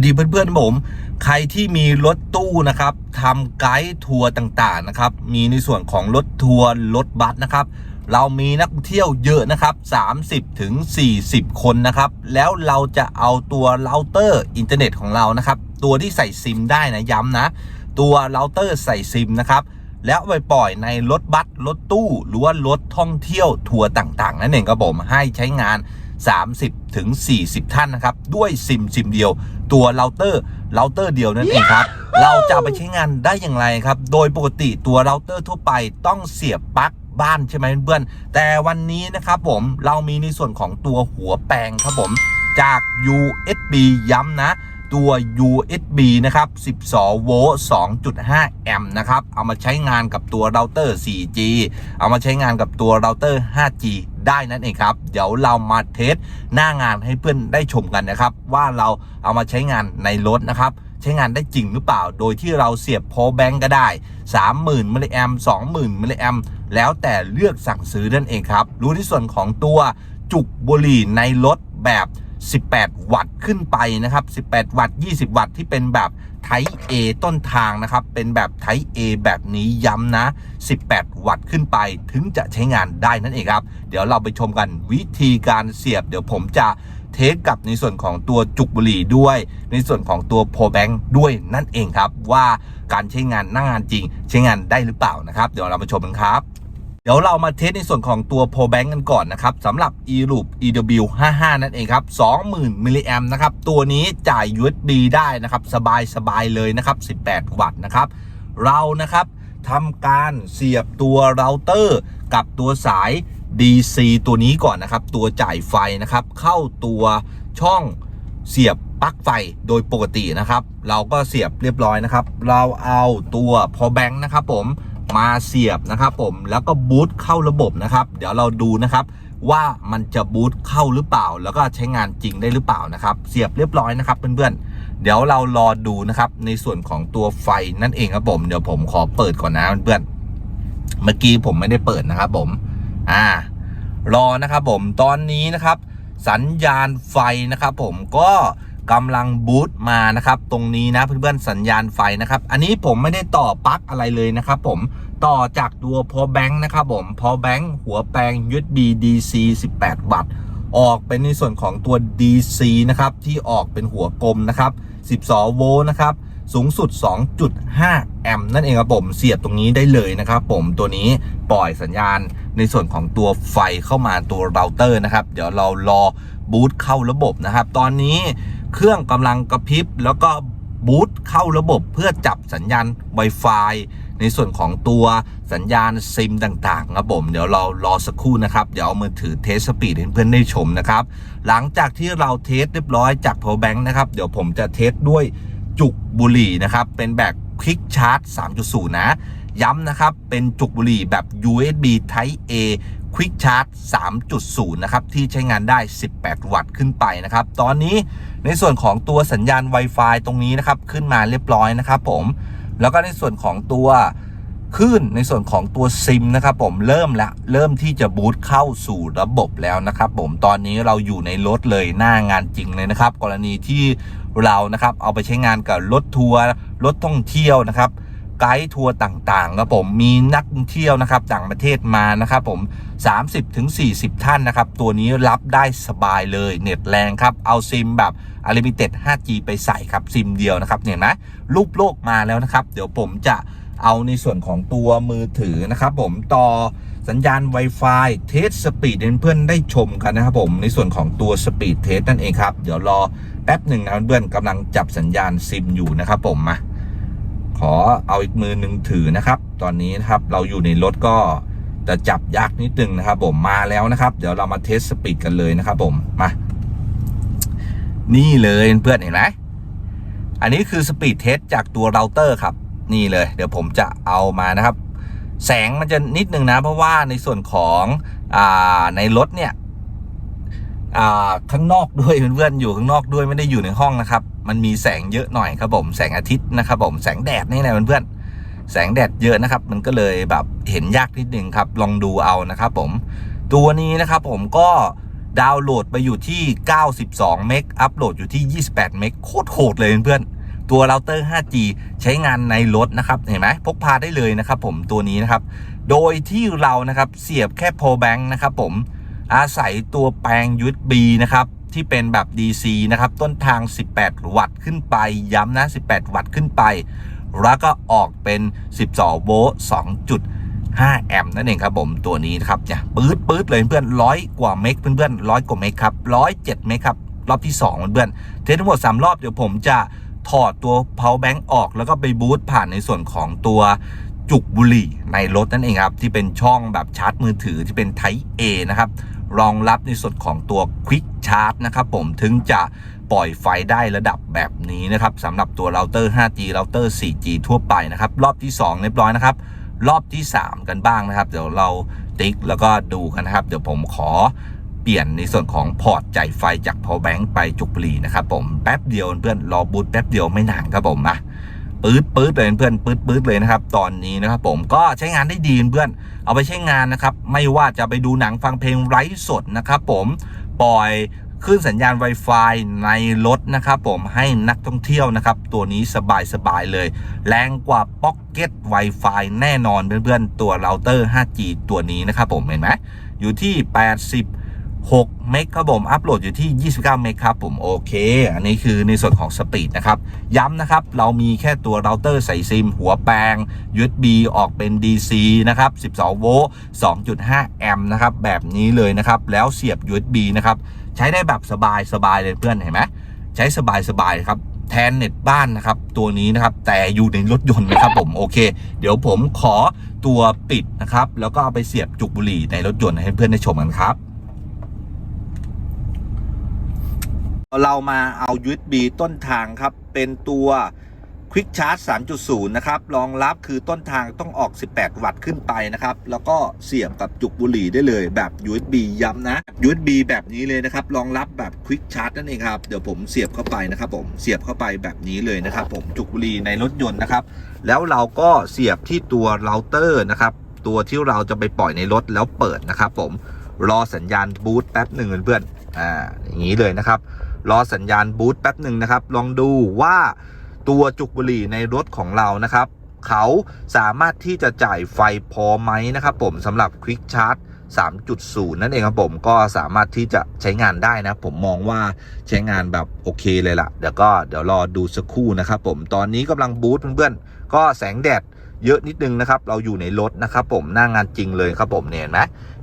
วัสดีเพื่อนๆผม ใครที่มีรถตู้นะครับทำไกด์ทัวร์ต่างๆนะครับ มีในส่วนของรถทัวร์รถบัสนะครับ เรามีนักท่องเที่ยวเยอะนะครับ 30ถึง40 คนนะครับ แล้วเราจะเอาตัวเราเตอร์อินเทอร์เน็ตของเรานะครับ ตัวที่ใส่ซิมได้นะย้ำนะ ตัวเราเตอร์ใส่ซิมนะครับ แล้วไปปล่อยในรถบัสรถตู้ หรือว่ารถท่องเที่ยวทัวร์ต่างๆนั่นเองครับผมให้ใช้งาน 30ถึง40 ท่านนะครับ ด้วยซิมซิมเดียว ตัวเราเตอร์เราเตอร์เดียวนั่นเองครับ เราจะเอาไปใช้งานได้อย่างไรครับ โดยปกติตัวเราเตอร์ทั่วไปต้องเสียบปลั๊กบ้านใช่ไหมเพื่อนๆแต่วันนี้นะครับผมเรามีในส่วนของตัวหัวแปลงครับผมจาก USB ย้ำนะ ตัว USB นะครับ 12 โวลต์ 2.5 แอมป์นะครับ เอามาใช้งานกับตัวเราเตอร์ 4G เอามาใช้งานกับตัวเราเตอร์ 5G ได้นั่นเองครับ เดี๋ยวเรามาเทสหน้างานให้เพื่อนได้ชมกันนะครับ ว่าเราเอามาใช้งานในรถนะครับ ใช้งานได้จริงหรือเปล่า โดยที่เราเสียบโพแบงก์ก็ได้ 30,000มิลลิแอม20,000มิลลิแอมแล้วแต่เลือกสั่งซื้อนั่นเองครับ รู้ที่ส่วนของตัวจุกบุหรี่ในรถแบบ 18 วัตต์ขึ้นไปนะครับ 18 วัตต์ 20 วัตต์ที่เป็นแบบไท p ์ A ต้นทางนะครับ เป็นแบบไท p ์ A แบบนี้ย้ำนะ 18 วัตต์ขึ้นไปถึงจะใช้งานได้นั่นเองครับ เดี๋ยวเราไปชมกันวิธีการเสียบ เดี๋ยวผมจะเทสกับในส่วนของตัวจุกบุหรี่ด้วย ในส่วนของตัวโพแบงค์ด้วยนั่นเองครับ ว่าการใช้งานหน้างานจริง ใช้งานได้หรือเปล่านะครับ เดี๋ยวเรามาชมกันครับ เดี๋ยวเรามาเทสในส่วนของตัว Pro Bank กันก่อนนะครับสำหรับ eLoop EW 55 นั่นเองครับ 20,000มิลลิแอมนะครับ ตัวนี้จ่าย USB ได้นะครับ สบายสบายเลยนะครับ 18 วัตต์นะครับ เรานะครับทำการเสียบตัวเราเตอร์กับตัวสาย DC ตัวนี้ก่อนนะครับ ตัวจ่ายไฟนะครับ เข้าตัวช่องเสียบปลั๊กไฟโดยปกตินะครับ เราก็เสียบเรียบร้อยนะครับ เราเอาตัว Power Bank นะครับผม มาเสียบนะครับผมแล้วก็บูตเข้าระบบนะครับ เดี๋ยวเราดูนะครับว่ามันจะบูตเข้าหรือเปล่า แล้วก็ใช้งานจริงได้หรือเปล่านะครับ เสียบเรียบร้อยนะครับเพื่อนๆ เดี๋ยวเรารอดูนะครับในส่วนของตัวไฟนั่นเองครับผมเดี๋ยวผมขอเปิดก่อนนะเพื่อนๆเมื่อกี้ผมไม่ได้เปิดนะครับผมอ่ารอนะครับผมตอนนี้นะครับ สัญญาณไฟนะครับผมก็ กำลังบูตมานะครับ ตรงนี้นะเพื่อนๆสัญญาณไฟนะครับ อันนี้ผมไม่ได้ต่อปลั๊กอะไรเลยนะครับผมต่อจากตัวพอแบงค์นะครับผมพอแบงค์หัวแปลง USB DC 18 วัตต์ ออกเป็นในส่วนของตัว DC นะครับที่ออกเป็นหัวกลมนะครับ12โวลต์นะครับสูงสุด 2.5 แอมป์นั่นเองครับผม เสียบตรงนี้ได้เลยนะครับผม ตัวนี้ปล่อยสัญญาณในส่วนของตัวไฟเข้ามาตัวเราเตอร์นะครับ เดี๋ยวเรารอบูตเข้าระบบนะครับ ตอนนี้ เครื่องกำลังกระพริบแล้วก็บูตเข้าระบบเพื่อจับสัญญาณ Wi-Fi ในส่วนของตัวสัญญาณซิมต่างๆครับผมเดี๋ยวเรารอสักครู่นะครับ เดี๋ยวเอามือถือเทสสปีดให้เพื่อนได้ชมนะครับ หลังจากที่เราเทสเรียบร้อยจาก Power Bank นะครับ เดี๋ยวผมจะเทสด้วยจุกบุหรี่นะครับ เป็นแบบ Quick Charge 3.0 นะ ย้ำนะครับ เป็นจุกบุหรี่แบบ USB Type A Quick Charge 3.0 นะครับ ที่ใช้งานได้ 18 วัตต์ขึ้นไปนะครับ ตอนนี้ในส่วนของตัวสัญญาณ Wi-Fi ตรงนี้นะครับ ขึ้นมาเรียบร้อยนะครับผม แล้วก็ในส่วนของตัวคลื่นในส่วนของตัวซิมนะครับผมเริ่มละเริ่มที่จะบูตเข้าสู่ระบบแล้วนะครับผมตอนนี้เราอยู่ในรถเลยหน้างานจริงเลยนะครับ กรณีที่เรานะครับเอาไปใช้งานกับรถทัวร์รถท่องเที่ยวนะครับ ไกด์ทัวร์ต่างๆครับผมมีนักท่องเที่ยวนะครับต่างประเทศมานะครับผม 30ถึง40 ท่านนะครับ ตัวนี้รับได้สบายเลยเน็ตแรงครับ เอาซิมแบบ Unlimited 5G ไปใส่ครับซิมเดียวนะครับเนี่ยนะรูปโลกมาแล้วนะครับ เดี๋ยวผมจะเอาในส่วนของตัวมือถือนะครับผมต่อสัญญาณ Wi-Fi เทสสปีดเพื่อนได้ชมกันนะครับผมในส่วนของตัวสปีดเทสนั่นเองครับ เดี๋ยวรอแป๊บหนึ่งนะเพื่อนๆกำลังจับสัญญาณซิมอยู่นะครับผมมา ขอเอาอีกมือหนึ่งถือนะครับ ตอนนี้นะครับเราอยู่ในรถก็จะจับยากนิดนึงนะครับ ผมมาแล้วนะครับ เดี๋ยวเรามาเทสสปีดกันเลยนะครับ ผมมานี่เลยเพื่อนเห็นไหมอันนี้คือสปีดเทสจากตัวเราเตอร์ครับ นี่เลย เดี๋ยวผมจะเอามานะครับ แสงมันจะนิดนึงนะ เพราะว่าในส่วนของอในรถเนี่ยข้างนอกด้วยเพื่อนๆอยู่ข้างนอกด้วยไม่ได้อยู่ในห้องนะครับมันมีแสงเยอะหน่อยครับผมแสงอาทิตย์นะครับผมแสงแดดนี่แหละเพื่อนๆแสงแดดเยอะนะครับ มันก็เลยแบบเห็นยากนิดนึงครับ ลองดูเอานะครับผมตัวนี้นะครับผมก็ดาวน์โหลดไปอยู่ที่ 92 เมก อัปโหลดอยู่ที่ 28 เมก โคตรโหดเลยเพื่อนๆ ตัวเราเตอร์ 5G ใช้งานในรถนะครับ เห็นไหมพกพาได้เลยนะครับผมตัวนี้นะครับ โดยที่เรานะครับเสียบแค่ power bank นะครับผม อาศัยตัวแปลง USB นะครับ ที่เป็นแบบ DC นะครับ ต้นทาง 18 วัตต์ขึ้นไปย้ำนะ 18 วัตต์ขึ้นไป แล้วก็ออกเป็น 12 โวลต์ 2.5 แอมป์นั่นเองครับผมตัวนี้นะครับเนี่ยปื๊ดปื๊ดเลยเพื่อนร้อยกว่าเมกเพื่อนๆร้อยกว่าเมกครับร้อยเจ็ดเมกครับ รอบที่2เพื่อนเทสทั้งหมด 3 รอบเดี๋ยวผมจะถอดตัว power bank ออกแล้วก็ไปบูตผ่านในส่วนของตัวจุกบุหรี่ในรถนั่นเองครับ ที่เป็นช่องแบบชาร์จมือถือที่เป็น Type A นะครับ รองรับในส่วนของตัว Quick Charge นะครับผมถึงจะปล่อยไฟได้ระดับแบบนี้นะครับสำหรับตัวเราเตอร์ 5G เราเตอร์ 4G ทั่วไปนะครับ รอบที่ 2 เรียบร้อยนะครับ รอบที่ 3 กันบ้างนะครับ เดี๋ยวเราติ๊กแล้วก็ดูกันนะครับ เดี๋ยวผมขอเปลี่ยนในส่วนของพอร์ตจ่ายไฟจาก power bank ไปจุกบุรีนะครับผมแป๊บเดียวเพื่อนรอบูตแป๊บเดียวไม่นานครับผมนะ ปื๊ดปื๊ดเลยเพื่อนปื๊ดปื๊ดเลยนะครับตอนนี้นะครับผมก็ใช้งานได้ดีเพื่อน เอาไปใช้งานนะครับ ไม่ว่าจะไปดูหนังฟังเพลงไร้สดนะครับผมปล่อยขึ้นสัญญาณ Wi-Fi ในรถนะครับผมให้นักท่องเที่ยวนะครับ ตัวนี้สบายๆเลย แรงกว่า Pocket Wi-Fi แน่นอนเพื่อนๆ ตัวเราเตอร์ 5G ตัวนี้นะครับผมเห็นไหมอยู่ที่ 80 6 เมกครับผมอัปโหลดอยู่ที่ 29 เมกครับผมโอเค อันนี้คือในส่วนของสปีดนะครับ ย้ำนะครับ เรามีแค่ตัวเราเตอร์ใส่ซิม หัวแปลง USB ออกเป็น DC นะครับ 12 โวลต์ 2.5 แอมป์นะครับ แบบนี้เลยนะครับ แล้วเสียบ USB นะครับ ใช้ได้แบบสบายสบายเลยเพื่อนเห็นไหมใช้สบายสบายครับแทนเน็ตบ้านนะครับ ตัวนี้นะครับ แต่อยู่ในรถยนต์นะครับผมโอเค เดี๋ยวผมขอตัวปิดนะครับ แล้วก็เอาไปเสียบจุกบุหรี่ในรถยนต์ให้เพื่อนได้ชมกันครับ เรามาเอา USB ต้นทางครับ เป็นตัว Quick Charge 3.0 นะครับรองรับคือต้นทางต้องออก 18 วัตต์ขึ้นไปนะครับ แล้วก็เสียบกับจุกบุหรี่ได้เลยแบบ USB ย้ำนะ USB แบบนี้เลยนะครับ รองรับแบบ Quick Charge นั่นเองครับ เดี๋ยวผมเสียบเข้าไปนะครับผมเสียบเข้าไปแบบนี้เลยนะครับ ผมจุกบุหรี่ในรถยนต์นะครับ แล้วเราก็เสียบที่ตัวเราเตอร์นะครับ ตัวที่เราจะไปปล่อยในรถแล้วเปิดนะครับ ผมรอสัญญาณบูตแป๊บหนึ่งเพื่อนๆอ่าอย่างนี้เลยนะครับ รอสัญญาณบูตแป๊บหนึ่งนะครับ ลองดูว่าตัวจุกบุหรี่ในรถของเรานะครับ เขาสามารถที่จะจ่ายไฟพอไหมนะครับผมสำหรับ Quick Charge 3.0 นั่นเองครับผมก็สามารถที่จะใช้งานได้นะ ผมมองว่าใช้งานแบบโอเคเลยล่ะ เดี๋ยวก็เดี๋ยวรอดูสักครู่นะครับผมตอนนี้กำลังบูตเพื่อนๆ ก็แสงแดดเยอะนิดนึงนะครับ เราอยู่ในรถนะครับผมหน้างงานจริงเลยครับผมเนี่ยเห็นไหม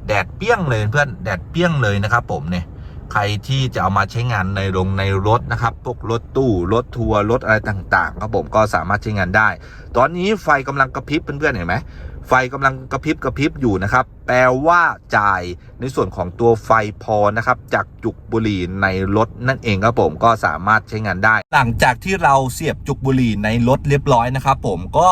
แดดเปี้ยงเลยเพื่อนแดดเปี้ยงเลยนะครับผมเนี่ย ใครที่จะเอามาใช้งานในโรงในรถนะครับ พวกรถตู้ รถทัวร์รถอะไรต่างๆครับผมก็สามารถใช้งานได้ ตอนนี้ไฟกำลังกระพริบเพื่อนๆเห็นไหมไฟกำลังกระพริบกระพริบอยู่นะครับ แปลว่าจ่ายในส่วนของตัวไฟพอนะครับ จากจุกบุหรี่ในรถนั่นเองครับผมก็สามารถใช้งานได้ หลังจากที่เราเสียบจุกบุหรี่ในรถเรียบร้อยนะครับ ผมก็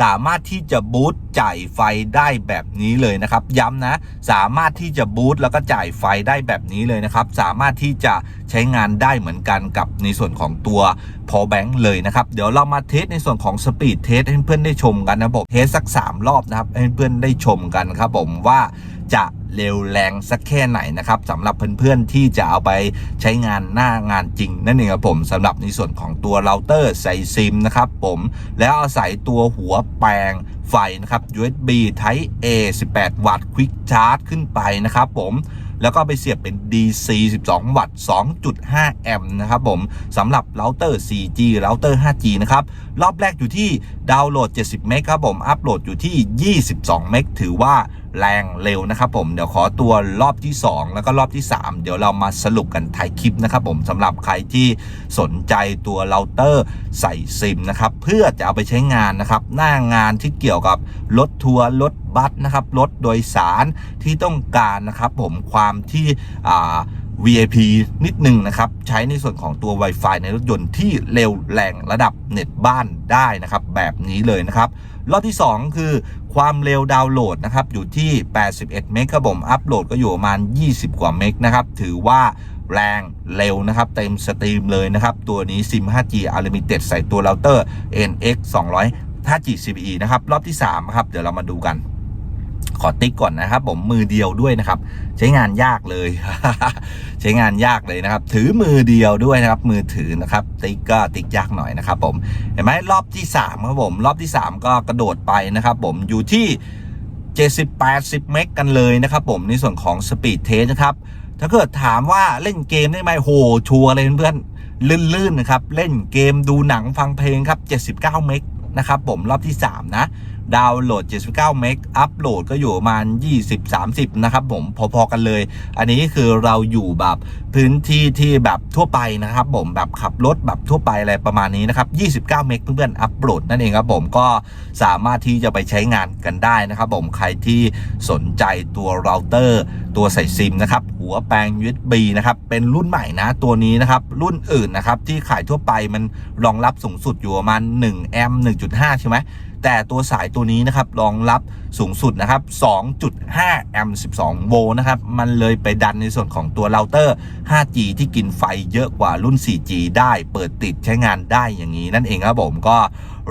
สามารถที่จะบูตจ่ายไฟได้แบบนี้เลยนะครับ ย้ำนะ สามารถที่จะบูตแล้วก็จ่ายไฟได้แบบนี้เลยนะครับ สามารถที่จะใช้งานได้เหมือนกันกับในส่วนของตัวพอแบงค์เลยนะครับ เดี๋ยวเรามาเทสในส่วนของสปีดเทสให้เพื่อนได้ชมกันนะผมเทสสัก 3 รอบนะครับ ให้เพื่อนได้ชมกันครับผมว่าจะ เร็วแรงสักแค่ไหนนะครับสำหรับเพื่อนๆที่จะเอาไปใช้งานหน้างานจริง นั่นเองครับผมสำหรับในส่วนของตัวเราเตอร์ใส่ซิมนะครับผมแล้วอาศัยตัวหัวแปลงไฟนะครับ USB Type A 18 วัตต์ Quick Charge ขึ้นไปนะครับผมแล้วก็ไปเสียบเป็น DC 12 วัตต์ 2.5 แอมป์นะครับผมสำหรับเราเตอร์ 4G เราเตอร์ 5G นะครับ รอบแรกอยู่ที่ ดาวน์โหลด 70 เมกครับผม อัปโหลดอยู่ที่ 22 เมกถือว่าแรงเร็วนะครับผม เดี๋ยวขอตัวรอบที่ 2 แล้วก็รอบที่ 3 เดี๋ยวเรามาสรุปกันท้ายคลิปนะครับผมสำหรับใครที่สนใจตัวเราเตอร์ใส่ซิมนะครับ เพื่อจะเอาไปใช้งานนะครับ หน้างานที่เกี่ยวกับรถทัวร์รถบัสนะครับรถโดยสารที่ต้องการนะครับผมความที่อ่า VIP นิดนึงนะครับ ใช้ในส่วนของตัว Wi-Fi ในรถยนต์ที่เร็วแรงระดับเน็ตบ้านได้นะครับ แบบนี้เลยนะครับรอบที่ 2 คือความเร็วดาวน์โหลดนะครับ อยู่ที่ 81 เมกครับมอัปโหลดก็อยู่ประมาณ 20 กว่าเมกนะครับ ถือว่าแรงเร็วนะครับ เต็มสตรีมเลยนะครับ ตัวนี้ SIM 5G Unlimited ใส่ตัวเราเตอร์ NX 200 5G CPE นะครับ รอบที่ 3 ครับ เดี๋ยวเรามาดูกัน ขอติ๊กก่อนนะครับ ผมมือเดียวด้วยนะครับ ใช้งานยากเลย ใช้งานยากเลยนะครับ ถือมือเดียวด้วยนะครับ มือถือนะครับ ติ๊กก็ติ๊กยากหน่อยนะครับ ผมเห็นไหมรอบที่3ครับผม รอบที่ 3 ก็กระโดดไปนะครับ ผมอยู่ที่70-80 เมกกันเลยนะครับ ผมในส่วนของสปีดเทสนะครับ ถ้าเกิดถามว่าเล่นเกมได้ไหมโหชัวร์เลยเพื่อนลื่นๆนะครับ เล่นเกมดูหนังฟังเพลงครับ 79 เมกนะครับ ผมรอบที่ 3 นะ ดาวน์โหลด 79 เมก อัปโหลดก็อยู่ประมาณ 20-30 นะครับผมพอๆกันเลย อันนี้คือเราอยู่แบบพื้นที่ที่แบบทั่วไปนะครับผมแบบขับรถแบบทั่วไปอะไรประมาณนี้นะครับ 29 เมกเพื่อนๆอัปโหลดนั่นเองครับผมก็สามารถที่จะไปใช้งานกันได้นะครับผมใครที่สนใจตัวเราเตอร์ ตัวใส่ซิมนะครับ หัวแปลง USB นะครับ เป็นรุ่นใหม่นะตัวนี้นะครับ รุ่นอื่นนะครับ ที่ขายทั่วไปมันรองรับสูงสุดอยู่ประมาณ1แอมป์1.5 ใช่ไหมแต่ตัวสายตัวนี้นะครับรองรับสูงสุดนะครับ 2.5 แอมป์ 12 โวลต์นะครับ มันเลยไปดันในส่วนของตัวเราเตอร์ 5G ที่กินไฟเยอะกว่ารุ่น 4G ได้เปิดติดใช้งานได้อย่างนี้นั่นเองครับผมก็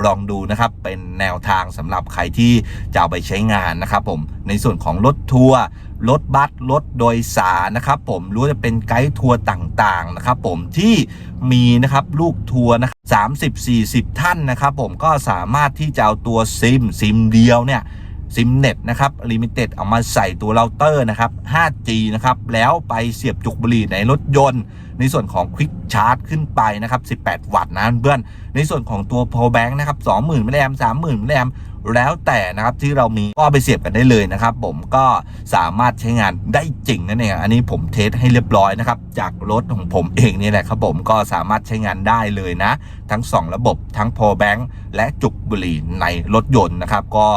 ลองดูนะครับ เป็นแนวทางสำหรับใครที่จะเอาไปใช้งานนะครับผมในส่วนของรถทัวร์ รถบัสรถโดยสารนะครับ ผมรู้จะเป็นไกด์ทัวร์ต่างๆนะครับผมที่มีนะครับลูกทัวร์นะครับ30-40ท่านนะครับ ผมก็สามารถที่จะเอาตัวซิมซิมเดียวเนี่ยซิมเน็ตนะครับลิมิเต็ดเอามาใส่ตัวเราเตอร์นะครับ 5G นะครับ แล้วไปเสียบจุกบุหรี่ในรถยนต์ ในส่วนของ Quick Charge ขึ้นไปนะครับ 18 วัตต์นะเพื่อน ในส่วนของตัว power bank นะครับ 20,000มิลลิแอม30,000มิลลิแอม แล้วแต่นะครับที่เรามีก็ไปเสียบกันได้เลยนะครับ ผมก็สามารถใช้งานได้จริงนั่นเองอันนี้ผมเทสให้เรียบร้อยนะครับ จากรถของผมเองนี่แหละครับผมก็สามารถใช้งานได้เลยนะ ทั้ง 2 ระบบทั้ง power bank และจุกบุหรี่ในรถยนต์นะครับ ก็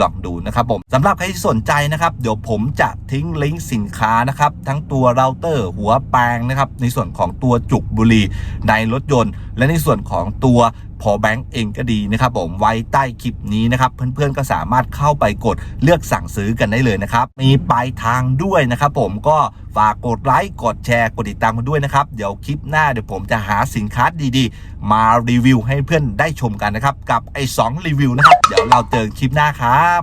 ลองดูนะครับผมสำหรับใครที่สนใจนะครับ เดี๋ยวผมจะทิ้งลิงก์สินค้านะครับ ทั้งตัวเราเตอร์หัวแปลงนะครับ ในส่วนของตัวจุกบุหรี่ในรถยนต์ และในส่วนของตัว พอแบงก์เองก็ดีนะครับผมไว้ใต้คลิปนี้นะครับเพื่อนๆก็สามารถเข้าไปกดเลือกสั่งซื้อกันได้เลยนะครับมีปลายทางด้วยนะครับผมก็ฝากกดไลค์กดแชร์กดติดตามกันด้วยนะครับเดี๋ยวคลิปหน้าเดี๋ยวผมจะหาสินค้าดีๆ มารีวิวให้เพื่อนได้ชมกันนะครับกับไอ้สองรีวิวนะครับเดี๋ยวเราเจอคลิปหน้าครับ